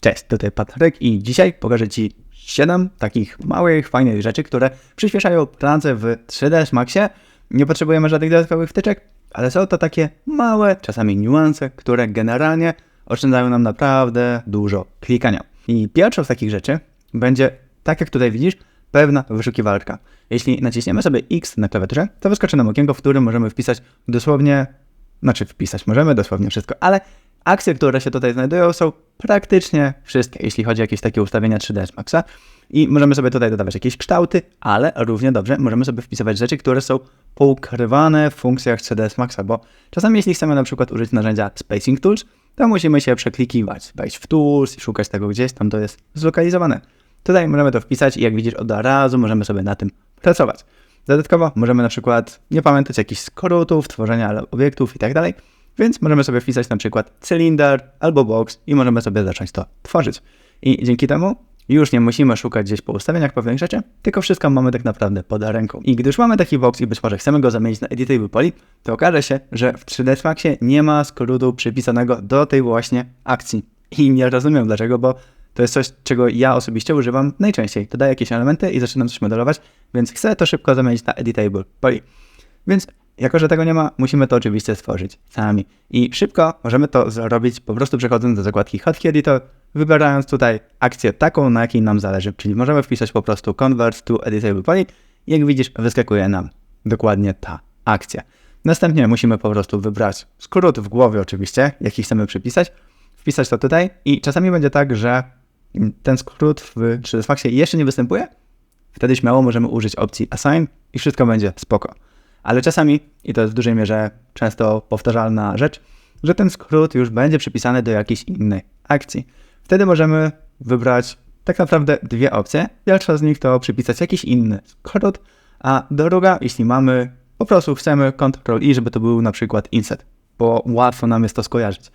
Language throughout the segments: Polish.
Cześć, tutaj Patryk i dzisiaj pokażę Ci 7 takich małych, fajnych rzeczy, które przyspieszają pracę w 3ds Maxie. Nie potrzebujemy żadnych dodatkowych wtyczek, ale są to takie małe, czasami niuanse, które generalnie oszczędzają nam naprawdę dużo klikania. I pierwszą z takich rzeczy będzie, tak jak tutaj widzisz, pewna wyszukiwarka. Jeśli naciśniemy sobie X na klawiaturze, to wyskoczy nam okienko, w którym możemy wpisać dosłownie, znaczy wpisać możemy dosłownie wszystko, ale akcje, które się tutaj znajdują, są praktycznie wszystkie, jeśli chodzi o jakieś takie ustawienia 3ds Maxa. I możemy sobie tutaj dodawać jakieś kształty, ale równie dobrze możemy sobie wpisywać rzeczy, które są poukrywane w funkcjach 3ds Maxa, bo czasami jeśli chcemy na przykład użyć narzędzia Spacing Tools, to musimy się przeklikiwać, wejść w Tools i szukać tego gdzieś, tam to jest zlokalizowane. Tutaj możemy to wpisać i jak widzisz od razu możemy sobie na tym pracować. Dodatkowo możemy na przykład nie pamiętać jakichś skrótów, tworzenia obiektów i tak dalej, więc możemy sobie wpisać na przykład cylinder albo box i możemy sobie zacząć to tworzyć. I dzięki temu już nie musimy szukać gdzieś po ustawieniach pewnych rzeczy, tylko wszystko mamy tak naprawdę pod ręką. I gdy już mamy taki box i być może chcemy go zamienić na editable poly, to okaże się, że w 3ds Maxie nie ma skrótu przypisanego do tej właśnie akcji. I nie rozumiem dlaczego, bo to jest coś, czego ja osobiście używam najczęściej. Dodaję jakieś elementy i zaczynam coś modelować, więc chcę to szybko zamienić na editable poly. Więc jako, że tego nie ma, musimy to oczywiście stworzyć sami. I szybko możemy to zrobić po prostu przechodząc do zakładki Hotkey Editor, wybierając tutaj akcję taką, na jakiej nam zależy. Czyli możemy wpisać po prostu Convert to Editable Poly jak widzisz, wyskakuje nam dokładnie ta akcja. Następnie musimy po prostu wybrać skrót w głowie oczywiście, jaki chcemy przypisać, wpisać to tutaj i czasami będzie tak, że ten skrót w 3ds Maxie jeszcze nie występuje, wtedy śmiało możemy użyć opcji Assign i wszystko będzie spoko. Ale czasami, i to jest w dużej mierze często powtarzalna rzecz, że ten skrót już będzie przypisany do jakiejś innej akcji. Wtedy możemy wybrać tak naprawdę dwie opcje. Pierwsza z nich to przypisać jakiś inny skrót, a druga, jeśli mamy, po prostu chcemy Ctrl I, żeby to był na przykład inset, bo łatwo nam jest to skojarzyć.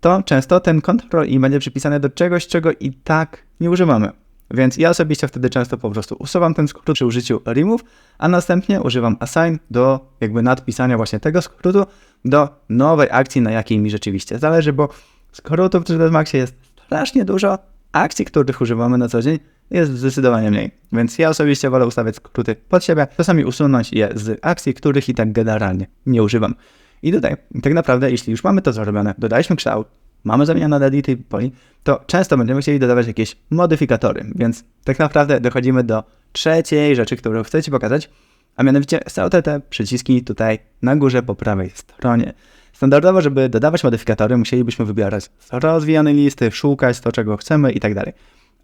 To często ten Ctrl I będzie przypisany do czegoś, czego i tak nie używamy. Więc ja osobiście wtedy często po prostu usuwam ten skrót przy użyciu remove, a następnie używam assign do jakby nadpisania właśnie tego skrótu do nowej akcji, na jakiej mi rzeczywiście zależy, bo skrótów w 3ds Maxie jest strasznie dużo, akcji, których używamy na co dzień jest zdecydowanie mniej. Więc ja osobiście wolę ustawiać skróty pod siebie, czasami usunąć je z akcji, których i tak generalnie nie używam. I tutaj tak naprawdę, jeśli już mamy to zrobione, dodaliśmy kształt, mamy zamienione na edity poli, to często będziemy chcieli dodawać jakieś modyfikatory, więc tak naprawdę dochodzimy do trzeciej rzeczy, którą chcę Ci pokazać, a mianowicie są te, te przyciski tutaj na górze po prawej stronie. Standardowo, żeby dodawać modyfikatory, musielibyśmy wybierać rozwijane listy, szukać to, czego chcemy i tak dalej.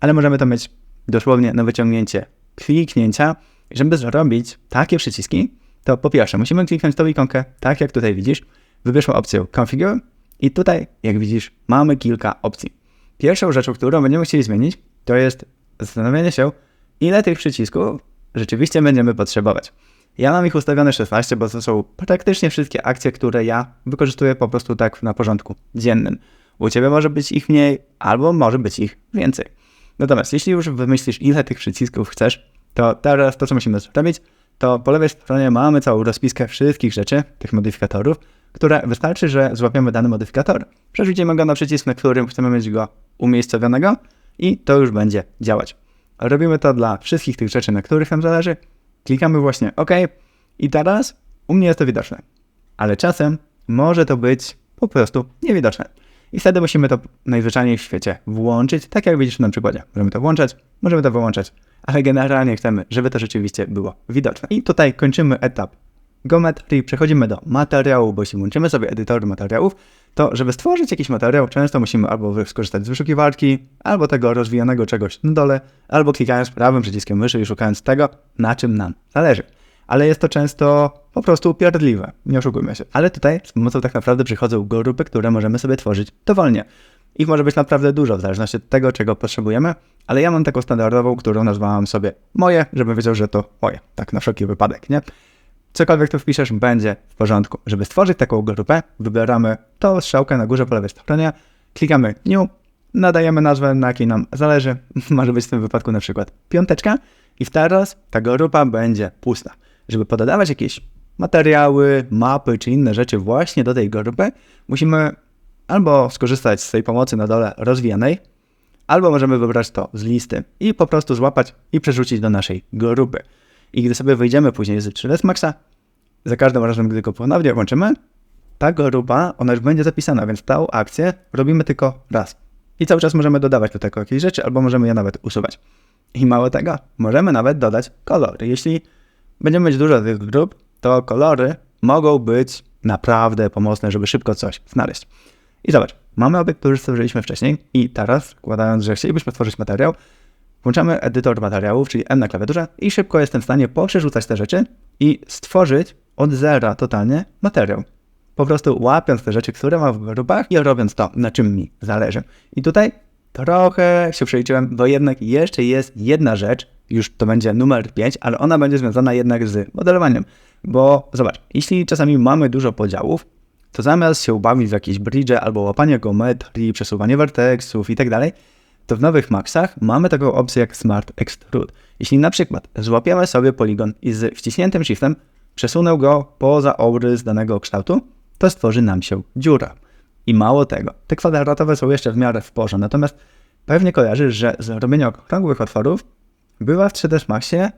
Ale możemy to mieć dosłownie na wyciągnięcie kliknięcia. I żeby zrobić takie przyciski, to po pierwsze musimy kliknąć tą ikonkę, tak jak tutaj widzisz, wybierzmy opcję Configure i tutaj, jak widzisz, mamy kilka opcji. Pierwszą rzeczą, którą będziemy chcieli zmienić, to jest zastanowienie się, ile tych przycisków rzeczywiście będziemy potrzebować. Ja mam ich ustawione 16, bo to są praktycznie wszystkie akcje, które ja wykorzystuję po prostu tak na porządku dziennym. U Ciebie może być ich mniej, albo może być ich więcej. Natomiast jeśli już wymyślisz, ile tych przycisków chcesz, to teraz to, co musimy zrobić, to po lewej stronie mamy całą rozpiskę wszystkich rzeczy, tych modyfikatorów, które wystarczy, że złapiemy dany modyfikator, przerzucimy go na przycisk, na którym chcemy mieć go umiejscowionego i to już będzie działać. Robimy to dla wszystkich tych rzeczy, na których nam zależy. Klikamy właśnie OK i teraz u mnie jest to widoczne. Ale czasem może to być po prostu niewidoczne. I wtedy musimy to najzwyczajniej w świecie włączyć, tak jak widzisz na przykładzie. Możemy to włączać, możemy to wyłączać, ale generalnie chcemy, żeby to rzeczywiście było widoczne. I tutaj kończymy etap geometrii, przechodzimy do materiału, bo jeśli włączymy sobie edytor materiałów, to żeby stworzyć jakiś materiał, często musimy albo skorzystać z wyszukiwarki, albo tego rozwijanego czegoś na dole, albo klikając prawym przyciskiem myszy i szukając tego, na czym nam zależy. Ale jest to często po prostu upierdliwe, nie oszukujmy się. Ale tutaj z pomocą tak naprawdę przychodzą grupy, które możemy sobie tworzyć dowolnie. Ich może być naprawdę dużo, w zależności od tego, czego potrzebujemy, ale ja mam taką standardową, którą nazwałam sobie moje, żeby wiedział, że to moje, tak na wszelki wypadek, nie? Cokolwiek tu wpiszesz, będzie w porządku. Żeby stworzyć taką grupę, wybieramy tą strzałkę na górze po lewej stronie, klikamy New, nadajemy nazwę, na jakiej nam zależy, może być w tym wypadku na przykład piąteczka i teraz ta grupa będzie pusta. Żeby pododawać jakieś materiały, mapy czy inne rzeczy właśnie do tej grupy, musimy albo skorzystać z tej pomocy na dole rozwijanej, albo możemy wybrać to z listy i po prostu złapać i przerzucić do naszej grupy. I gdy sobie wyjdziemy później z 3ds Maxa, za każdym razem, gdy go ponownie włączymy, ta grupa, ona już będzie zapisana, więc tą akcję robimy tylko raz. I cały czas możemy dodawać do tego jakieś rzeczy, albo możemy je nawet usuwać. I mało tego, możemy nawet dodać kolory. Jeśli będziemy mieć dużo tych grup, to kolory mogą być naprawdę pomocne, żeby szybko coś znaleźć. I zobacz, mamy obiekt, który stworzyliśmy wcześniej i teraz, zakładając, że chcielibyśmy stworzyć materiał, włączamy edytor materiałów, czyli M na klawiaturze i szybko jestem w stanie poprzerzucać te rzeczy i stworzyć od zera totalnie materiał. Po prostu łapiąc te rzeczy, które mam w grupach i robiąc to, na czym mi zależy. I tutaj trochę się przeliczyłem, bo jednak jeszcze jest jedna rzecz, już to będzie numer 5, ale ona będzie związana jednak z modelowaniem. Bo zobacz, jeśli czasami mamy dużo podziałów, to zamiast się ubawić w jakieś bridge albo łapanie geometrii, przesuwanie vertexów i tak dalej, to w nowych Maxach mamy taką opcję jak Smart Extrude. Jeśli na przykład złapiemy sobie poligon i z wciśniętym shiftem przesunę go poza obrys danego kształtu, to stworzy nam się dziura. I mało tego, te kwadratowe są jeszcze w miarę w porze, natomiast pewnie kojarzysz, że zrobienie okrągłych otworów bywa w 3ds Maxie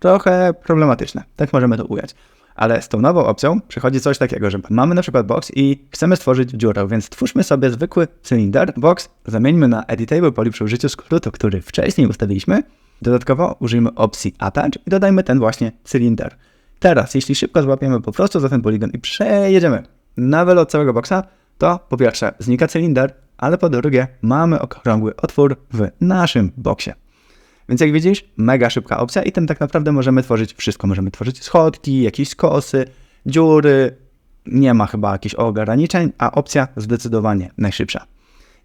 trochę problematyczne. Tak możemy to ująć. Ale z tą nową opcją przychodzi coś takiego, że mamy na przykład box i chcemy stworzyć dziurę, więc twórzmy sobie zwykły cylinder, box, zamieńmy na editable poly przy użyciu skrótu, który wcześniej ustawiliśmy. Dodatkowo użyjmy opcji attach i dodajmy ten właśnie cylinder. Teraz, jeśli szybko złapiemy po prostu za ten poligon i przejedziemy na wylot całego boxa, to po pierwsze znika cylinder, ale po drugie mamy okrągły otwór w naszym boksie. Więc jak widzisz, mega szybka opcja i tym tak naprawdę możemy tworzyć wszystko. Możemy tworzyć schodki, jakieś skosy, dziury. Nie ma chyba jakichś ograniczeń, a opcja zdecydowanie najszybsza.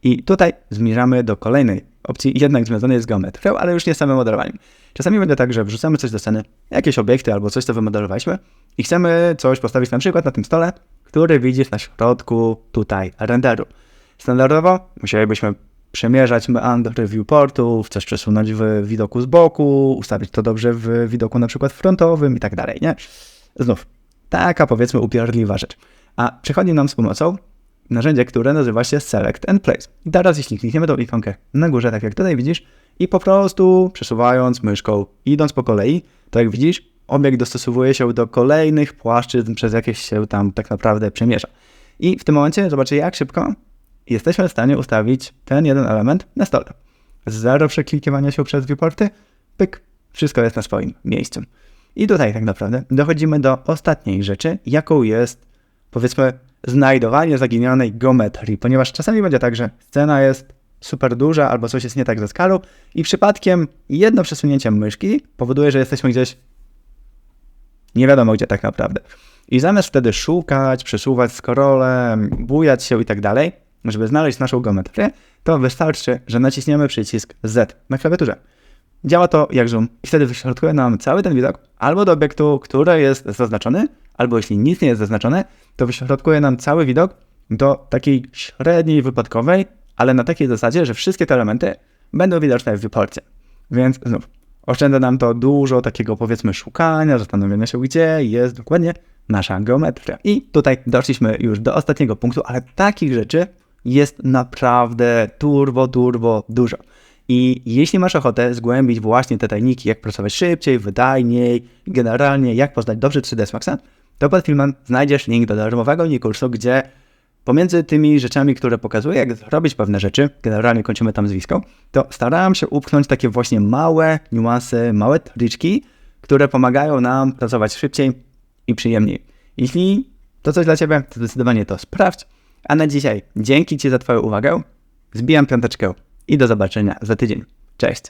I tutaj zmierzamy do kolejnej opcji, jednak związanej z geometrią, ale już nie samym modelowaniem. Czasami będzie tak, że wrzucamy coś do sceny, jakieś obiekty albo coś, co wymodelowaliśmy i chcemy coś postawić na przykład na tym stole, który widzisz na środku tutaj renderu. Standardowo musielibyśmy przemierzać meandry viewportów, coś przesunąć w widoku z boku, ustawić to dobrze w widoku na przykład frontowym i tak dalej, nie? Znów, taka powiedzmy upierdliwa rzecz. A przychodzi nam z pomocą narzędzie, które nazywa się Select and Place. I teraz jeśli klikniemy tą ikonkę na górze, tak jak tutaj widzisz, i po prostu przesuwając myszką, idąc po kolei, to jak widzisz, obiekt dostosowuje się do kolejnych płaszczyzn, przez jakieś się tam tak naprawdę przemierza. I w tym momencie zobaczcie, jak szybko jesteśmy w stanie ustawić ten jeden element na stole. Zero przeklikiwania się przez viewporty, pyk, wszystko jest na swoim miejscu. I tutaj tak naprawdę dochodzimy do ostatniej rzeczy, jaką jest, powiedzmy, znajdowanie zaginionej geometrii, ponieważ czasami będzie tak, że scena jest super duża albo coś jest nie tak ze skalą i przypadkiem jedno przesunięcie myszki powoduje, że jesteśmy gdzieś nie wiadomo gdzie tak naprawdę. I zamiast wtedy szukać, przesuwać scrollem, bujać się i tak dalej, żeby znaleźć naszą geometrię, to wystarczy, że naciśniemy przycisk Z na klawiaturze. Działa to jak zoom i wtedy wyśrodkuje nam cały ten widok albo do obiektu, który jest zaznaczony, albo jeśli nic nie jest zaznaczone, to wyśrodkuje nam cały widok do takiej średniej wypadkowej, ale na takiej zasadzie, że wszystkie te elementy będą widoczne w wyporcie. Więc znów, oszczędza nam to dużo takiego powiedzmy szukania, zastanowienia się, gdzie jest dokładnie nasza geometria. I tutaj doszliśmy już do ostatniego punktu, ale takich rzeczy jest naprawdę turbo, turbo dużo. I jeśli masz ochotę zgłębić właśnie te tajniki, jak pracować szybciej, wydajniej, generalnie jak poznać dobrze 3ds Maxa, to pod filmem znajdziesz link do darmowego kursu, gdzie pomiędzy tymi rzeczami, które pokazuję, jak zrobić pewne rzeczy, generalnie kończymy tam zwisko, to starałem się upchnąć takie właśnie małe niuanse, małe triczki, które pomagają nam pracować szybciej i przyjemniej. Jeśli to coś dla Ciebie, to zdecydowanie to sprawdź. A na dzisiaj dzięki Ci za Twoją uwagę, zbijam piąteczkę i do zobaczenia za tydzień. Cześć!